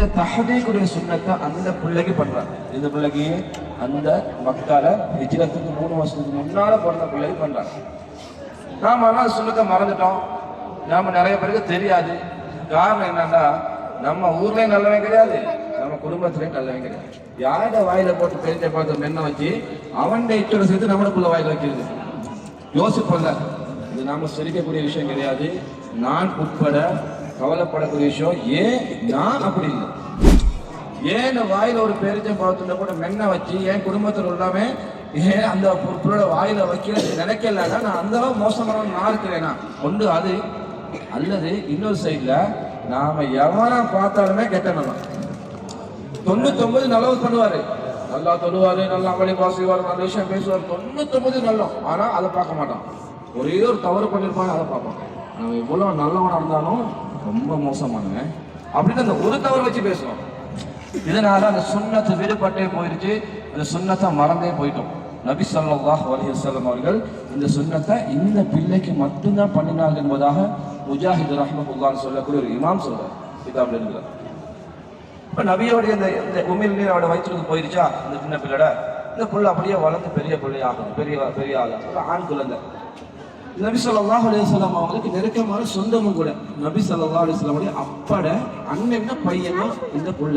இந்த தஹதீக்குடைய சுண்ணத்தை அந்த பிள்ளைக்கு பண்றாங்க. இந்த பிள்ளைக்கு அந்த மக்களை ஹிஜ்ரத்துக்கு மூணு வருஷத்துக்கு முன்னால பிறந்த பிள்ளைக்கு பண்றாங்க. நாம ஆனால் சுண்ணத்தை மறந்துட்டோம். நாம நிறைய பேருக்கு தெரியாது. காரணம் என்னன்னா நம்ம ஊர்லயும் நல்லவன் கிடையாது நம்ம குடும்பத்துலேயும் நல்லவன் கிடையாது. யாரோட வாயில போட்டு பெரிய பார்த்து மென்ன வச்சு அவன் இட்டோட சேர்த்து நம்மளுக்குள்ள வாயில வைக்கிறது. யோசிப்போம்ல. இது நாம சிரிக்கக்கூடிய விஷயம் கிடையாது. நான் உட்பட கவலைப்படக்கூடிய விஷயம் ஏன் நான் அப்படி இல்லை? ஏன் வாயில ஒரு பெரிச்சம் பார்த்துட்டு கூட மென்ன வச்சு என் குடும்பத்தில் உள்ளவே ஏன் அந்த பொருளோட வாயில வைக்கிறது நினைக்கலன்னா நான் அந்த அளவு மோசமானவன் நான் இருக்கிறேனா ஒன்று அது அல்லது இன்னொரு சைடில் நாம எவனா பார்த்தாலுமே கெட்டணும் தொண்ணூத்தொன்பது நல்லது பண்ணுவாரு. நல்லா தொழுவாரு நல்லா அமளி பாசுவார் நல்ல விஷயம் பேசுவார். தொண்ணூத்தொன்பது நல்லோம். ஆனா அதை பார்க்க மாட்டான். ஒரே ஒரு தவறு பண்ணிருப்பான் அதை பார்ப்பான். அவன் எவ்வளவு நல்லவனா இருந்தாலும் ரொம்ப மோசமானவன். அப்படின்னு அந்த ஒரு தவறு வச்சு பேசுவோம் இதனால அந்த சுண்ணத்து விடுபட்டே போயிருச்சு. அந்த சுண்ணத்தை மறந்தே போயிட்டோம். நபி சொல்லாஹ் அலைஹி வஸல்லம் அவர்கள் இந்த சுண்ணத்தை இந்த பிள்ளைக்கு மட்டும்தான் பண்ணினார்கள் என்பதாக முஜாஹித் ரஹ்மத்துல்லாஹ் சொல்லக்கூடிய ஒரு இமாம் சொல்றார். கிதாப்ல இருக்கிறார். இப்ப நபியோடைய இந்த இந்த உமிழ்நீர் அவட வயிற்றுக்கு போயிருச்சா? இந்த சின்ன பிள்ளைட இந்த புள்ள அப்படியே வளர்ந்து பெரிய பிள்ளை ஆகும் பெரிய பெரிய ஆகும் ஆண் குழந்தை. நபி சொல்லாஹ் அலையம் அவங்களுக்கு நெருக்கமான சொந்தமும் கூட. நபி ஸல்லல்லாஹு அலைஹி அப்பட அண்ணன் பையனா இந்த புள்ள.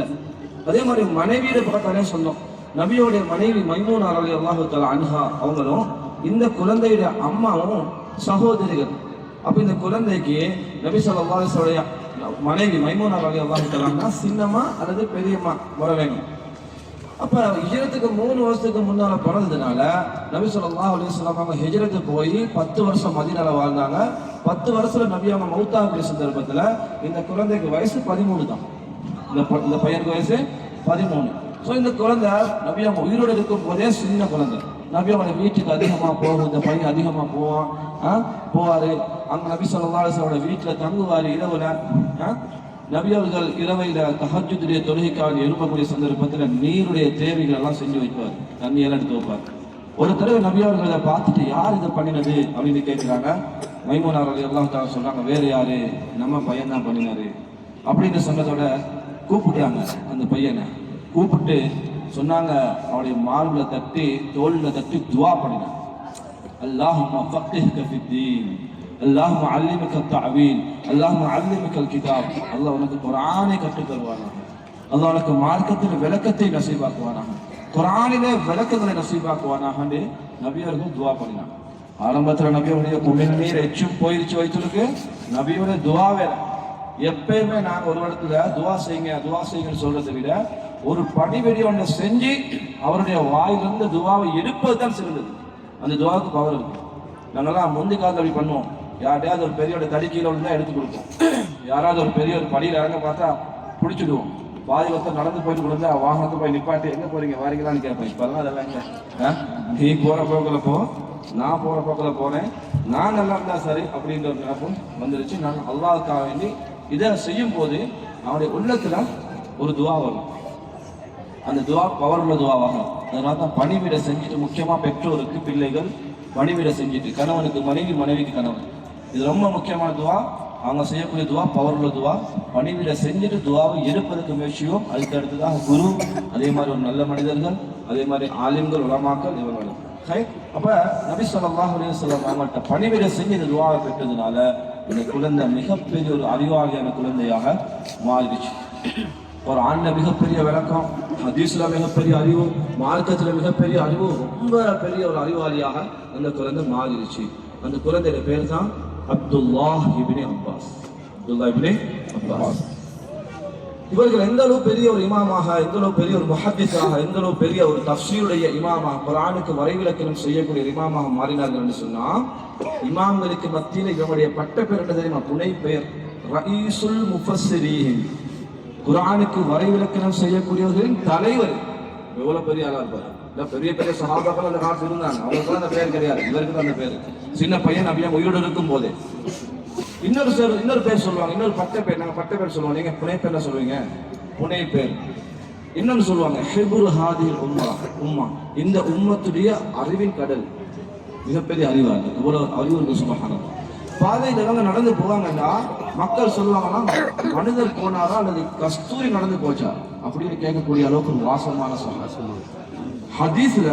அதே மாதிரி மனைவியை பார்த்தாலே சொந்தம் நபியோடைய மனைவி மைமூன் அலி அல்லாஹு அன்ஹா அவங்களும் இந்த குழந்தையுடைய அம்மாவும் சகோதரிகள். அப்ப இந்த குழந்தைக்கு நபி ஸல்லல்லாஹு அலைஹி மனைவி மைமூன் அலி அல்லாஹு சின்னம்மா அல்லது பெரியம்மா வர வேணும் அப்ப ஹிஜரத்துக்கு மூணு வருஷத்துக்கு முன்னால பிறந்ததுனால நபி சொல்லா அலைஹி வஸல்லம் அவங்க ஹிஜரத்து போய் பத்து வருஷம் மதினால வாழ்ந்தாங்க. பத்து வருஷத்துல நபி அவங்க மௌத்தாக்கூடிய சந்தர்ப்பத்துல இந்த குழந்தைக்கு வயசு பதிமூணு தான். இந்த பையனுக்கு வயசு பதிமூணு. ஸோ இந்த குழந்தை நபி அவங்க உயிரோடு இருக்கும் போதே சின்ன குழந்தை. நபி அவங்க வீட்டுக்கு அதிகமாக போகும் இந்த பையன் அதிகமாக போவான் ஆ, அங்கே நபி சொல்லா அலைஹி வீட்டில் தங்குவார் இரவுல நபி அவர்கள் இரவையில் தஹஜுடைய தொழுகைக்காக எழுப்பக்கூடிய சந்தர்ப்பத்தில் நீருடைய தேவைகள் எல்லாம் செஞ்சு வைப்பார். தண்ணியெல்லாம் எடுத்து வைப்பார். ஒரு தடவை நபி அதை பார்த்துட்டு யார் இதை பண்ணினது அப்படின்னு கேட்குறாங்க. மைமோனார் அவர்கள் எல்லாம் தான் சொல்கிறாங்க வேறு யார்? நம்ம பையன் தான் பண்ணினாரு. அப்படின்னு சொன்னதோட கூப்பிட்டாங்க அந்த பையனை. கூப்பிட்டு சொன்னாங்க அவருடைய மார்பில் தட்டி தோளில் தட்டி துவா பண்ணினாங்க. அல்லாஹ் அல்லாஹ் அல்லிமிக்க தாவீன் அல்லாஹ் அல்லிமிக்கல் கிதாப். அல்லாஹ் உனக்கு குரானை கற்றுத் தருவானா அல்லாஹ் உனக்கு மார்க்கத்தில் விளக்கத்தை நசீபாக்குவானாக. குரானிலே விளக்கங்களை நசீபாக்குவானாக நபியர்கள் துவா பண்ணினாங்க. ஆரம்பத்தில் நபியுடைய குமிழ் நீர் எச்சும் போயிருச்சு வைத்திருக்கு நபியோட துவா வேலை எப்பயுமே நாங்கள் ஒரு இடத்துல துவா செய்யுங்க துவா செய்யுங்கன்னு சொல்றதை விட ஒரு பணிவெடி ஒன்றை செஞ்சு அவருடைய வாயிலிருந்து துவாவை எடுப்பது தான் சிறந்தது. அந்த துவாவுக்கு பவர் இருக்கு. நாங்கள்லாம் முந்தி காலத்தில் அப்படி பண்ணுவோம். யார்ட்டையாவது ஒரு பெரியோட தடி கீழே விழுந்தா எடுத்து கொடுப்போம் யாராவது ஒரு பெரிய ஒரு படியில் இறங்க பார்த்தா பிடிச்சிடுவோம். பாதி ஒருத்தர் நடந்து போயிட்டு கொடுத்தா வாகனத்தை போய் நிப்பாட்டி எங்கே போறீங்க? வாரீங்களான்னு கேட்பேன். இப்பெல்லாம் அதெல்லாம் இல்லை நீ போற போக்கில் போ. நான் போற போக்கில் போனேன் நான் நல்லா இருந்தா சரி அப்படின்ற ஒரு நினைப்பும் வந்துருச்சு. நான் அல்லாவுக்காக வேண்டி இதை செய்யும் போது அவனுடைய உள்ளத்தில் ஒரு துவா வரும். அந்த துவா பவர்ல துவாவாகும் அதனால தான் பணிவிட செஞ்சுட்டு முக்கியமாக பெற்றோருக்கு பிள்ளைகள் பணிவிட செஞ்சுட்டு கணவனுக்கு மனைவி மனைவிக்கு கணவன். இது ரொம்ப முக்கியமான துவா. அவங்க செய்யக்கூடிய துவா பவர்ல துவா. பணிவிட செஞ்சுட்டு துவாவை எடுப்பதற்கு முயற்சியும் அதுக்கு குரு அதே மாதிரி ஒரு நல்ல மனிதர்கள் அதே மாதிரி ஆலிம்கள் உலமாக்கள் இவர்கள் ஹை? அப்ப நபி ஸல்லல்லாஹு அலைஹி அவங்கள்ட்ட பணிவிட செஞ்சு இந்த துவாவை பெற்றதுனால இந்த குழந்தை மிகப்பெரிய ஒரு அறிவாளியான குழந்தையாக மாறிடுச்சு. ஒரு ஆண்ட மிகப்பெரிய விளக்கம் ஹதீஸ்ல மிகப்பெரிய அறிவு மார்க்கத்துல மிகப்பெரிய அறிவு ரொம்ப பெரிய ஒரு அறிவாளியாக அந்த குழந்தை மாறிடுச்சு. அந்த குழந்தையோட பேர் தான் Abdullah ibn Abbas. Abdullah ibn Abbas. இவர்கள் எந்த அளவு பெரிய ஒரு இமாமாக எந்த அளவு பெரிய ஒரு முஹத்திஸாக எந்த அளவு பெரிய ஒரு தஃசீருடைய இமாமாக குரானுக்கு வரைவிலக்கணம் செய்யக்கூடிய இமாமாக மாறினார்கள் என்று சொன்னா இமாம்களுக்கு மத்தியில் இவருடைய பட்ட பெயர் என்ன தெரியுமா? துணை பெயர். ரயீசுல் முஃபஸ்ஸிரீன். குரானுக்கு வரைவிலக்கணம் செய்யக்கூடியவர்களின் தலைவர். எவ்வளவு பெரிய ஆளா இருப்பார்? பெரிய பெரிய சகாபாக்கள் அந்த காலத்தில் இருந்தாங்க. அவங்களுக்கு அந்த பேர் கிடையாது. இவருக்கு அந்த பேர். சின்ன பையன் அப்படியே உயிரோடு இருக்கும் போதே. இன்னொரு சார் இன்னொரு பேர் சொல்லுவாங்க. இன்னொரு பட்ட பேர். நாங்கள் பட்ட பேர் சொல்லுவோம். நீங்கள் புனை பேர் சொல்லுவீங்க. புனை பேர். இன்னொன்று சொல்லுவாங்க ஹிபுரு ஹாதில் உம்மா. உம்மா. இந்த உம்மத்துடைய அறிவின் கடல். மிகப்பெரிய அறிவாங்க இவ்வளவு அறிவு இருக்கு சுபஹானம் பாதையில் இவங்க நடந்து போவாங்கன்னா மக்கள் சொல்லுவாங்கன்னா மனிதர் போனாரா? அல்லது கஸ்தூரி நடந்து போச்சா? அப்படின்னு கேட்கக்கூடிய அளவுக்கு ஒரு வாசமான சொல்லுவாங்க ஹதீஸ்ல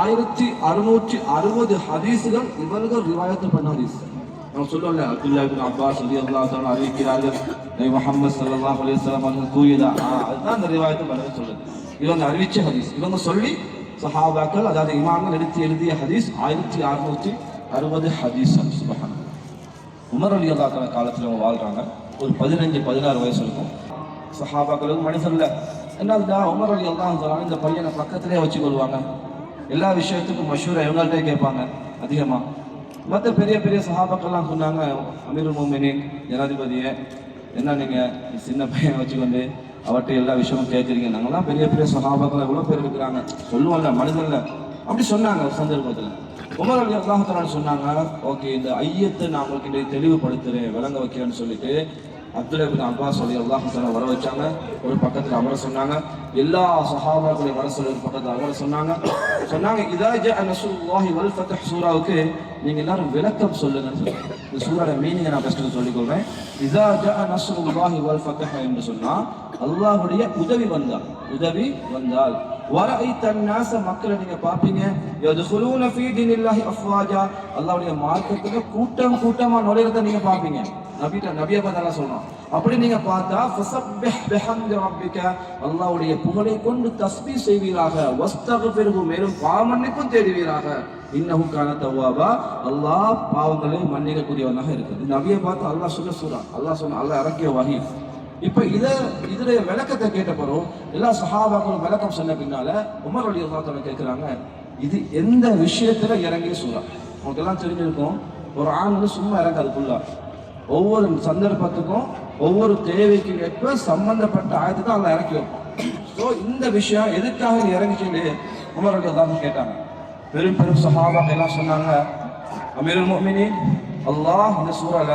ஆயிரத்தி அறுநூற்றி அறுபது ஹதீஸுகள் இவர்கள் ரிவாயத்து பண்ண ஹதீஸ். நம்ம சொல்லுவோம்ல அப்துல்லா இப்னு அப்பாஸ் அலி அல்லா தான் அறிவிக்கிறார்கள். நபி முஹம்மது ஸல்லல்லாஹு அலைஹி வஸல்லம் அவர்கள் கூறியதா? ஆ, அதுதான் அந்த ரிவாயத்து பண்ணது சொல்லுது இவங்க அறிவிச்ச ஹதீஸ். இவங்க சொல்லி சஹாபாக்கள் அதாவது இமாம்கள் எடுத்து எழுதிய ஹதீஸ் ஆயிரத்தி அறுநூற்றி அறுபது ஹதீஸ் சுபஹான் உமர் அலி அல்லா காலத்தில் அவங்க வாழ்றாங்க. ஒரு பதினஞ்சு பதினாறு வயசு இருக்கும். சஹாபாக்களுக்கு மனுஷன்ல என்னதுதான் உமர் அலி அல்லா இந்த பையனை பக்கத்திலே வச்சு கொள்வாங்க எல்லா விஷயத்துக்கும் மஷூரை இவங்கள்ட்டே கேட்பாங்க அதிகமாக மற்ற பெரிய பெரிய சஹாபாக்கள்லாம் சொன்னாங்க அமீர் மோமினின் ஜனாதிபதியே என்ன நீங்கள் சின்ன பையனை வச்சுக்கொண்டு அவர்கிட்ட எல்லா விஷயமும் கேட்குறீங்க. நாங்களாம் பெரிய பெரிய சஹாபாக்கள் எவ்வளோ பேர் இருக்கிறாங்க. சொல்லுவோம்ல மனிதன்ல. அப்படி சொன்னாங்க ஒரு சந்தர்ப்பத்தில். உமர் அலி அல்லாஹால சொன்னாங்க ஓகே இந்த ஐயத்தை நான் உங்களுக்கு தெளிவுபடுத்துகிறேன் விளங்க வைக்கிறேன்னு சொல்லிட்டு அப்துல்லாபின் அப்பாஸ் சொல்லி அல்லாஹால வர வச்சாங்க. ஒரு பக்கத்தில் அமர சொன்னாங்க. எல்லா சஹாபாக்களையும் வர சொல்லி ஒரு பக்கத்தில் அமர சொன்னாங்க. சொன்னாங்க இதாஜ அனசுல்லாஹி வல் ஃபத் சூராவுக்கு நீங்கள் எல்லாரும் விளக்கம் சொல்லுங்கன்னு சொன்னாங்க இந்த சூரோட மீனிங்கை நான் ஃபஸ்ட்டு சொல்லிக்கொள்வேன் இதாஜ அனசுல்லாஹி வல் ஃபத்ஹ் என்று சொன்னால் அல்லாஹுடைய உதவி வந்தால் உதவி வந்தால் வரை வரைத்தன்னாச மக்களை நீங்க பாப்பீங்க யதுஹுலூன ஃபீ தீனில்லாஹி அஃப்வாஜா. அல்லாஹ்வுடைய மார்க்கத்துக்கு கூட்டம் கூட்டமா நுழைறத நீங்க பாப்பீங்க நபிட்ட நபியை பார்த்தா சொல்றோம் அப்படி நீங்க பார்த்தா ஃபஸப்பிஹ் பிஹம்தி ரப்பிக அல்லாஹ்வுடைய புகழை கொண்டு தஸ்பீ செய்வீராக. வஸ்தக்ஃபிருஹு மேலும் பாவமன்னிப்பும் தேடுவீராக. இன்னஹு கான தவ்வாபா அல்லாஹ் பாவங்களை மன்னிக்கக்கூடியவனாக இருக்குது நபியை பார்த்து அல்லாஹ் சொல்ல சூரா அல்லாஹ் சொன்ன அல்லாஹ் இறக்கிய வஹி இப்ப இத இதுடைய விளக்கத்தை கேட்ட பிறகு எல்லா சஹாபாக்களும் விளக்கம் சொன்ன பின்னால உமர் அலி அல்லாத்தோட கேட்கிறாங்க இது எந்த விஷயத்துல இறங்கிய சூறா? உங்களுக்கு எல்லாம் தெரிஞ்சிருக்கும். ஒரு ஆண் வந்து சும்மா இறங்காது ஒவ்வொரு சந்தர்ப்பத்துக்கும் ஒவ்வொரு தேவைக்கு ஏற்ப சம்பந்தப்பட்ட ஆயத்தை தான் இறக்கி வைப்போம் ஸோ இந்த விஷயம் எதுக்காக இறங்கிச்சு இறங்கிச்சுன்னு தான் கேட்டாங்க. பெரும் பெரும் சஹாபாக்கள் எல்லாம் சொன்னாங்க அமீருல் மோமினி அல்லாஹ் இந்த சூறால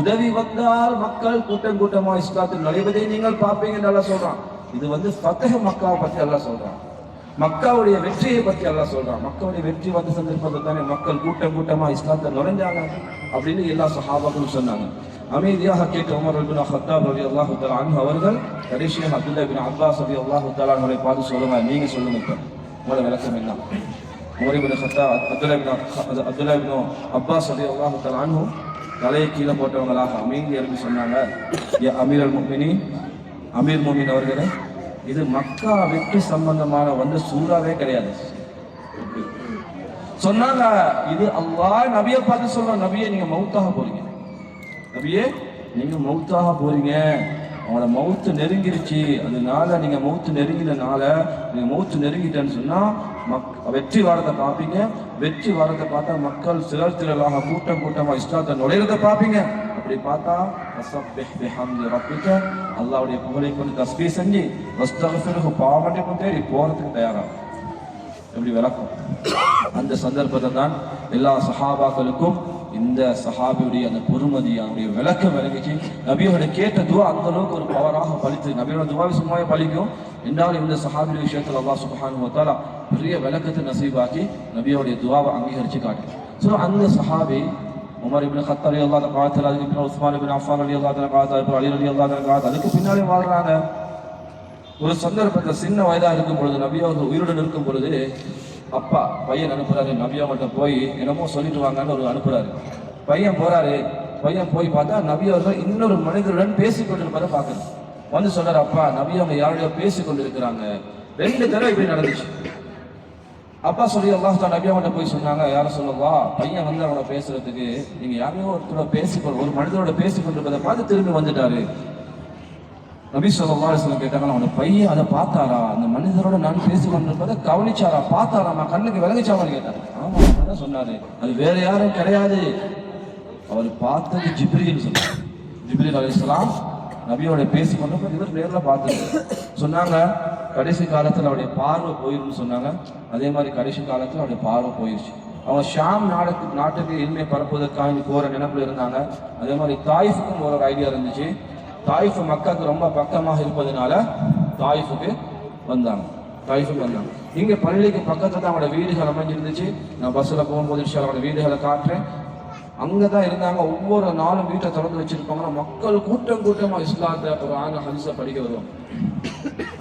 உதவி வந்தால் மக்கள் கூட்டம் கூட்டமா இஸ்லாத்தில் நுழைவதை நீங்கள் பார்ப்பீங்கன்னு நல்லா சொல்றான். இது வந்து ஃபத்தக மக்காவை பத்தி எல்லாம் சொல்றான். மக்காவுடைய வெற்றியை பத்தி எல்லாம் சொல்றான். மக்களுடைய வெற்றி வந்த சந்தர்ப்பத்தில் தானே மக்கள் கூட்டம் கூட்டமா இஸ்லாத்தில் நுழைஞ்சாங்க. அப்படின்னு எல்லா சஹாபாக்களும் சொன்னாங்க. அமைதியாக கேட்க உமர் பின் ஹத்தாப் ரவி அல்லாஹு தலான் அவர்கள் கடைசியாக அப்துல்லா பின் அப்பாஸ் ரவி அல்லாஹு தலான் அவரை பார்த்து சொல்லுங்க நீங்க சொல்லுங்க உங்களோட விளக்கம் என்ன? உமர் பின் ஹத்தா Abdullah bin Abdullah bin Abbas Ravi அல்லாஹு தலா தலையை கீழே போட்டவங்களாக அமைதி எழுப்பி சொன்னாங்க. அமீர் அல் முமினி அமீர் முமின் அவர்களே இது மக்கா வெற்றி சம்பந்தமான வந்து சூறாவே கிடையாது. சொன்னாங்க இது அல்லா நபியை பார்த்து சொல்ற நபியை நீங்க மௌத்தாக போறீங்க. நபியே நீங்க மௌத்தாக போறீங்க. அவங்கள மவுத்து நெருங்கிருச்சு. அதனால நீங்க மௌத்து நெருங்கினனால நீங்க மௌத்து நெருங்கிட்டேன்னு சொன்னா மக் வெற்றி வாரத்தை பார்ப்பீங்க. வெற்றி வாரத்தை பார்த்தா மக்கள் சிலர் திரளாக கூட்டம் கூட்டமா இஷ்டத்தை நுழையிறத பார்ப்பீங்க. அப்படி பார்த்தா அல்லாவுடைய புகழை கொண்டு தஸ்பீ செஞ்சு வஸ்தக்ஃபிருஹு கொண்டு தேடி போறதுக்கு தயாராகும் எப்படி விளக்கும்? அந்த சந்தர்ப்பத்தில் தான் எல்லா சஹாபாக்களுக்கும் இந்த சஹாபியுடைய அந்த பொறுமதி அவருடைய விளக்கம் விளங்கிச்சு. நபியோட கேட்ட துவா அந்த அளவுக்கு ஒரு பவராக பலித்து நபியோட துவாவை சும்மாவே பழிக்கும். என்றாலும் இந்த சஹாபியுடைய விஷயத்தில் அல்லா சுப்ஹானஹு வ பெரிய விளக்கத்தை நசீபாக்கி நபியோடைய துவாவை அங்கீகரிச்சு காட்டு ஸோ அந்த சஹாபி உமர் இப்னு ஹத்தர் அலி அல்லாஹ் காலத்தில் அதுக்கு பின்னால் உஸ்மான் இப்னு அஃபான் அலி அல்லாத காலத்தில் அப்புறம் அலி அலி அல்லாத காலத்தில் அதுக்கு பின்னாலே வாழ்றாங்க. ஒரு சந்தர்ப்பத்தில் சின்ன வயதா இருக்கும் பொழுது நபியா அவர்கள் உயிருடன் இருக்கும் பொழுது அப்பா பையன் அனுப்புறாரு. நபியா மட்டும் போய் என்னமோ சொல்லிட்டு வாங்கன்னு ஒரு அனுப்புறாரு. பையன் போறாரு. பையன் போய் பார்த்தா நபி அவர்கள் இன்னொரு மனிதருடன் பேசி கொண்டிருப்பதை பார்க்கணும் வந்து சொல்றாரு அப்பா நபி அவங்க யாரோடய பேசி கொண்டிருக்கிறாங்க. ரெண்டு தடவை இப்படி நடந்துச்சு. அப்பா சொல்லி அல்லாஹ் தான் நபி போய் சொன்னாங்க. யார சொல்லவா பையன் வந்து அவனை பேசுறதுக்கு நீங்க யாரையோ ஒருத்தரோட பேசிக்கொள் ஒரு மனிதரோட பேசிக்கொண்டிருப்பதை பார்த்து திரும்பி வந்துட்டாரு. நபி சொல்லா சொல்ல கேட்டாங்க அவனோட பையன் அதை பார்த்தாரா? அந்த மனிதரோட நான் பேசி கொண்டிருப்பதை கவனிச்சாரா? பார்த்தாரா? கண்ணுக்கு விளங்கிச்சாவான்னு கேட்டாரு ஆமா தான் சொன்னாரு. அது வேற யாரும் கிடையாது. அவர் பார்த்தது ஜிப்ரீல் சொன்னார். ஜிப்ரில் அலி இஸ்லாம் நபியோட பேசி கொண்டு இவர் நேரில் பார்த்தது. சொன்னாங்க கடைசி காலத்தில் அவருடைய பார்வை போயிரும்னு சொன்னாங்க. அதே மாதிரி கடைசி காலத்தில் அவருடைய பார்வை போயிருச்சு. அவங்க ஷாம் நாடுக்கு நாட்டுக்கு இனிமே பரப்புவதற்காக போகிற நினைப்பில் இருந்தாங்க. அதே மாதிரி தாய்ஃபுக்கும் ஒரு ஐடியா இருந்துச்சு. தாயிஃப் மக்காவுக்கு ரொம்ப பக்கமாக இருப்பதனால தாயிஃபுக்கு வந்தாங்க. தாயிஃபுக்கு வந்தாங்க. இங்கே பள்ளிக்கு பக்கத்தில் தான் அவங்களோட வீடுகள் அமைஞ்சிருந்துச்சு. நான் பஸ்ஸில் போகும்போது இன்ஷா அவங்களோட வீடுகளை காட்டுறேன். அங்கே தான் இருந்தாங்க. ஒவ்வொரு நாளும் வீட்டை திறந்து வச்சுருப்பாங்கன்னா மக்கள் கூட்டம் கூட்டமாக இஸ்லாத்தை ஒரு ஆங்க ஹரிசை படிக்க வருவாங்க.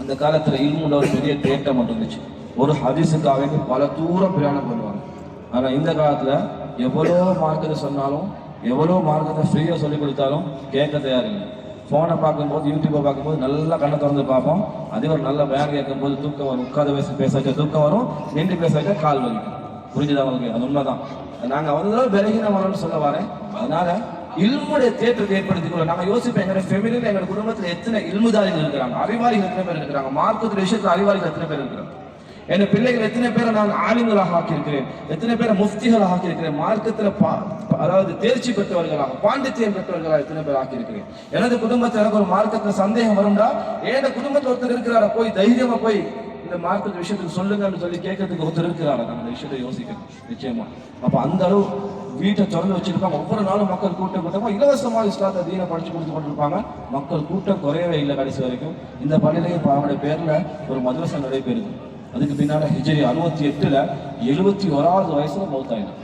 அந்த காலத்தில் இன்னும் ஒரு பெரிய தேட்டம் மட்டும் இருந்துச்சு. ஒரு ஹதீஸுக்காக வேண்டி பல தூரம் பிரயாணம் பண்ணுவாங்க. ஆனால் இந்த காலத்தில் எவ்வளோ மார்க்கத்தை சொன்னாலும் எவ்வளோ மார்க்கத்தை ஃப்ரீயாக சொல்லி கொடுத்தாலும் கேட்க தயாரில்லை. ஃபோனை பார்க்கும்போது யூடியூப்பை பார்க்கும்போது நல்லா கண்ணை திறந்து பார்ப்போம். அதே ஒரு நல்ல பேர் கேட்கும்போது தூக்கம் வரும். உட்காந்து வயசு பேச வச்சா தூக்கம் வரும். நின்று பேச வச்சா கால் வலிக்கும். புரிஞ்சுதா உங்களுக்கு? அது உண்மைதான். நாங்கள் வந்து விலகினவரம்னு சொல்ல வரேன். அதனால இல்முடைய தேற்றத்தை ஏற்படுத்திக் நாங்கள் யோசிப்போம் எங்களுடைய ஃபெமிலியில் எங்கள் குடும்பத்தில் எத்தனை இல்முதாரிகள் இருக்கிறாங்க? அறிவாளிகள் எத்தனை பேர் இருக்கிறாங்க? மார்க்கத்தில் விஷயத்தில் அறிவாளிகள் எத்தனை பேர் இருக்கிறாங்க? என் பிள்ளைகள் எத்தனை பேரை நான் ஆலிம்களாக ஆக்கியிருக்கிறேன்? எத்தனை பேரை முஃப்திகளாக ஆக்கியிருக்கிறேன்? மார்க்கத்தில் பா அதாவது தேர்ச்சி பெற்றவர்களாக பாண்டித்யம் பெற்றவர்களாக எத்தனை பேர் ஆக்கியிருக்கிறேன்? எனது குடும்பத்தில் எனக்கு ஒரு மார்க்கத்தில் சந்தேகம் வரும்டா. ஏன் குடும்பத்தில் ஒருத்தர் இருக்கிறாரா? போய் தைரியமா போய் இந்த மார்க்கத்து விஷயத்துக்கு சொல்லுங்கன்னு சொல்லி கேட்கறதுக்கு ஒருத்தர் இருக்கிறாரா? நம்ம இந்த விஷயத்தை யோசிக்கணும் நிச்சயமா. அப்ப அந்த அளவு வீட்டை திறந்து வச்சிருப்பாங்க. ஒவ்வொரு நாளும் மக்கள் கூட்டம் கூட்டமா இலவசமாக இஸ்லாத்தை தீன படிச்சு கொடுத்து கொண்டிருப்பாங்க. மக்கள் கூட்டம் குறையவே இல்லை கடைசி வரைக்கும். இந்த பள்ளியிலையும் அவனுடைய பேரில் ஒரு மதரசா நடைபெறுது. அதுக்கு பின்னால் ஹிஜரி அறுபத்தி எட்டில் எழுபத்தி ஓராவது வயசில் மௌத்தாயினான்.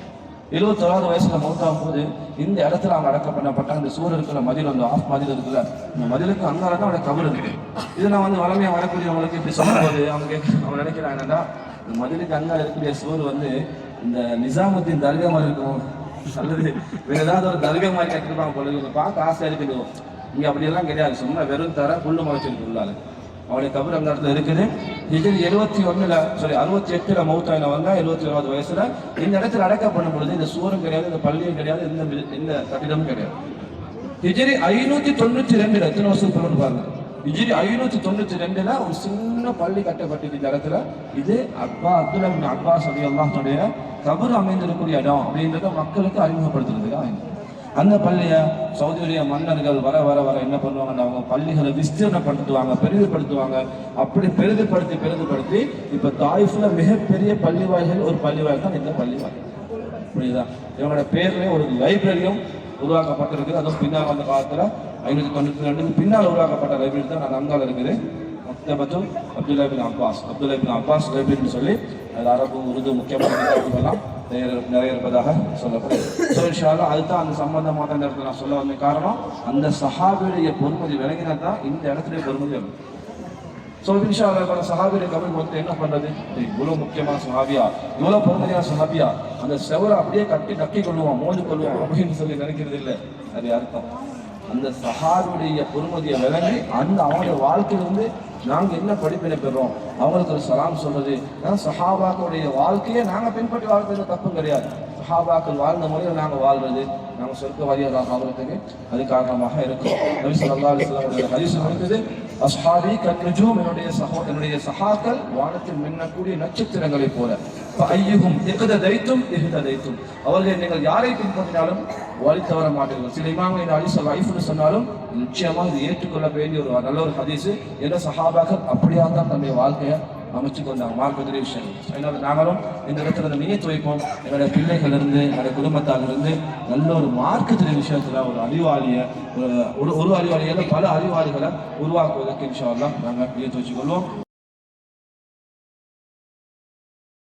எழுபத்தி ஓராவது வயசில் மௌத்தாகும் போது இந்த இடத்துல அவங்க அடக்கம் பண்ணப்பட்ட அந்த சூர் இருக்கிற மதில் அந்த ஆஃப் மதில் இருக்குல்ல இந்த மதிலுக்கு அங்கால தான் அவனுடைய கபர் இருக்கு. இது நான் வந்து வளமையாக வரக்கூடியவங்களுக்கு இப்படி சொல்லும்போது அவங்க கேட்க அவங்க நினைக்கிறாங்க என்னன்னா இந்த மதிலுக்கு அங்கால இருக்கக்கூடிய சூர் வந்து இந்த நிசாமுத்தின் தர்கா மாதிரி இருக்கும். அல்லது வேற ஏதாவது ஒரு தர்கா மாதிரி கட்டிருப்பாங்க போல இருக்கு. பார்க்க ஆசை இருக்குது இங்கே அப்படியெல்லாம் கிடையாது. சும்மா வெறும் தர புல்லு முளைச்சிருக்கு உள்ளால. அவருடைய கபர் அந்த இடத்துல இருக்குது. இதில் எழுபத்தி ஒன்றில் சாரி அறுபத்தி எட்டுல மௌத்தாயினவங்க எழுபத்தி ஒன்பது வயசில் இந்த இடத்துல அடக்கம் பண்ணும் பொழுது இந்த சூரும் கிடையாது இந்த பள்ளியும் கிடையாது இந்த வி- இந்த கட்டிடமும் கிடையாது. இஜிரி ஐநூத்தி தொண்ணூற்றி ரெண்டில் எத்தனை வருஷம் பிறகு பாருங்க. இஜிரி ஐநூத்தி தொண்ணூற்றி ரெண்டுல ஒரு சின்ன பள்ளி கட்டப்பட்டது இந்த இடத்துல. இது அப்பா அப்துல்லா பின் அப்பாஸ் அலி அல்லாஹனுடைய கபர் அமைந்திருக்கக்கூடிய இடம் அப்படின்றத மக்களுக்கு அறிமுகப்படுத்துறதுக்காக அந்த பள்ளியை சவுதியுடைய மன்னர்கள் வர வர வர என்ன பண்ணுவாங்கன்னா அவங்க பள்ளிகளை விஸ்தீர்ணப்படுத்துவாங்க பெரிதுபடுத்துவாங்க. அப்படி பெரிதுபடுத்தி பெரிதுபடுத்தி இப்போ தாய்ஃபில் மிகப்பெரிய பள்ளிவாய்கள் ஒரு பள்ளிவாய் தான் இந்த பள்ளிவாய். புரியுதா? இவங்களோட பேர்லேயே ஒரு லைப்ரரியும் உருவாக்கப்பட்டிருக்கு. அதுவும் பின்னால் வந்த காலத்தில் ஐநூற்றி தொண்ணூற்றி ரெண்டுக்கு பின்னால் உருவாக்கப்பட்ட லைப்ரரி தான் நான் அங்கால இருக்குது மொத்தபத்தும் Abdullah bin Abbas. Abdullah bin Abbas லைப்ரரின்னு சொல்லி அது அரபு உருது முக்கியமான நிறைவேறுவதாக நிறைய நிறைய இருப்பதாக சொல்லப்படுது. ஸோ இன்ஷாலும் அதுதான் அந்த சம்பந்தமாக தான் இந்த இடத்துல நான் சொல்ல வந்த காரணம் அந்த சஹாபியுடைய பொறுமதி விளங்கினா தான் இந்த இடத்துல பொறுமதி வரும். ஸோ இன்ஷா அல்லா சஹாபியை கபருக்கு கொடுத்து என்ன பண்ணுறது இவ்வளோ முக்கியமான சஹாபியா? இவ்வளோ பொறுமதியான சஹாபியா? அந்த செவரை அப்படியே கட்டி கட்டி கொள்ளுவான் மோதி கொள்வோம் அப்படின்னு சொல்லி நினைக்கிறது இல்லை. அது அர்த்தம் அந்த சஹாபியுடைய பொறுமதியை விளங்கி அந்த அவனுடைய வாழ்க்கையிலிருந்து நாங்கள் என்ன படிப்பினை பெறோம் அவங்களுக்கு ஒரு சலாம் சொல்றது சஹாபாக்களுடைய வாழ்க்கையை நாங்கள் பின்பற்றி வாழ்றது தப்பும் கிடையாது. சஹாபாக்கள் வாழ்ந்த முறையில் நாங்கள் வாழ்றது. நாங்க சொர்க்கவாதியாக ஆகிறதுக்கு அது காரணமாக இருக்கும். நபி வந்தாலும் அலைஹி வஸல்லம் ஹதீஸ் அஸ்ஹாபி கன்னுஜூம் என்னுடைய சகோ என்னுடைய சஹாக்கள் வானத்தில் மின்னக்கூடிய நட்சத்திரங்களைப் போல. ஐயுகும் எகுத தைத்தும் அவர்களை நீங்கள் யாரை பின்பற்றினாலும் வழி தவற மாட்டீர்கள். சில இமாமை இந்த அலி லைஃப்னு சொன்னாலும் நிச்சயமாக இது ஏற்றுக்கொள்ள வேண்டிய ஒரு நல்ல ஒரு ஹதீஸ். என்ற சஹாபாக்கள் அப்படியாக தான் தன்னுடைய வாழ்க்கையை அமைச்சு கொண்டாங்க விஷயம் அதனால நாங்களும் இந்த இடத்துல அந்த நீயத்து வைப்போம். என்னுடைய பிள்ளைகள் இருந்து என்னுடைய குடும்பத்தாலிருந்து நல்ல ஒரு மார்க்கத்திலே விஷயத்துல ஒரு அறிவாளியை ஒரு ஒரு அறிவாளியில் பல அறிவாளிகளை உருவாக்குவதற்கு இன்ஷா அல்லாஹ் நாங்கள் நீயத்து வச்சுக்கொள்வோம்.